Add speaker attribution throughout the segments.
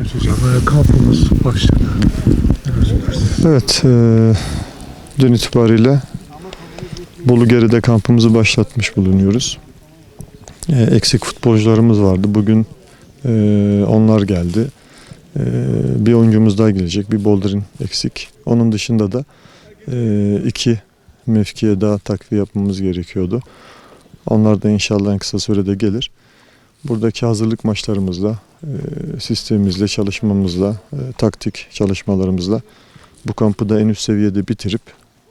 Speaker 1: Evet hocam e, kampımız başladı.
Speaker 2: Evet, e, dün itibariyle Bolu Geri'de kampımızı başlatmış bulunuyoruz. E, eksik futbolcularımız vardı. Bugün e, onlar geldi. E, bir oyuncumuz daha gelecek. Bir Boulder'in eksik. Onun dışında da e, iki mevkiye daha takviye yapmamız gerekiyordu. Onlar da inşallah en kısa sürede gelir. Buradaki hazırlık maçlarımızla, e, sistemimizle, çalışmamızla, e, taktik çalışmalarımızla bu kampı da en üst seviyede bitirip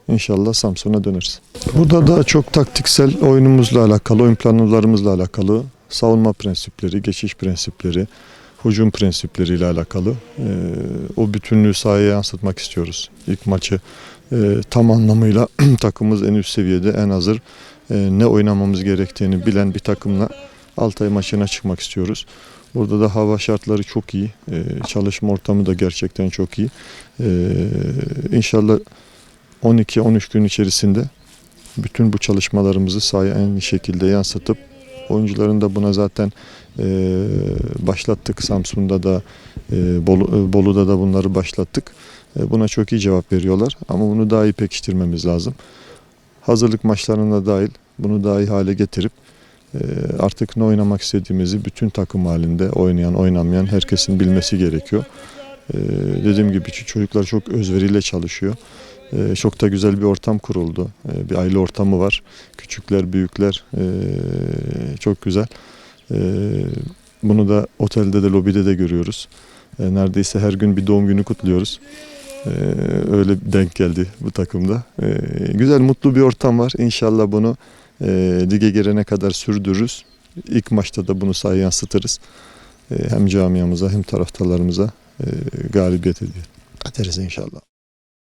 Speaker 2: inşallah Samsun'a döneriz. Burada da çok taktiksel oyunumuzla alakalı, oyun planlarımızla alakalı, savunma prensipleri, geçiş prensipleri, hücum prensipleriyle alakalı e, o bütünlüğü sahaya yansıtmak istiyoruz. İlk maçı tam anlamıyla takımımız en üst seviyede, en hazır, ne oynamamız gerektiğini bilen bir takımla Altay maçına çıkmak istiyoruz. Burada da hava şartları çok iyi. E, çalışma ortamı da gerçekten çok iyi. Ee, inşallah 12-13 gün içerisinde bütün bu çalışmalarımızı sahaya en iyi şekilde yansıtıp oyuncuların da buna zaten e, başlattık. Samsun'da da e, Bolu, e, Bolu'da da bunları başlattık. E, buna çok iyi cevap veriyorlar ama bunu daha iyi pekiştirmemiz lazım. Hazırlık maçlarına dahil bunu daha iyi hale getirip artık ne oynamak istediğimizi bütün takım halinde oynayan oynamayan herkesin bilmesi gerekiyor. Ee, dediğim gibi çocuklar çok özveriyle çalışıyor. Ee, çok da güzel bir ortam kuruldu. Ee, bir aile ortamı var. Küçükler, büyükler ee, çok güzel. Ee, bunu da otelde de lobide de görüyoruz. Ee, neredeyse her gün bir doğum günü kutluyoruz. Ee, öyle denk geldi bu takımda. Ee, güzel, mutlu bir ortam var. İnşallah bunu e, lige gelene kadar sürdürürüz. İlk maçta da bunu sahaya yansıtırız. Ee, hem camiamıza hem taraftarlarımıza e, galibiyet ediyor. Ederiz inşallah.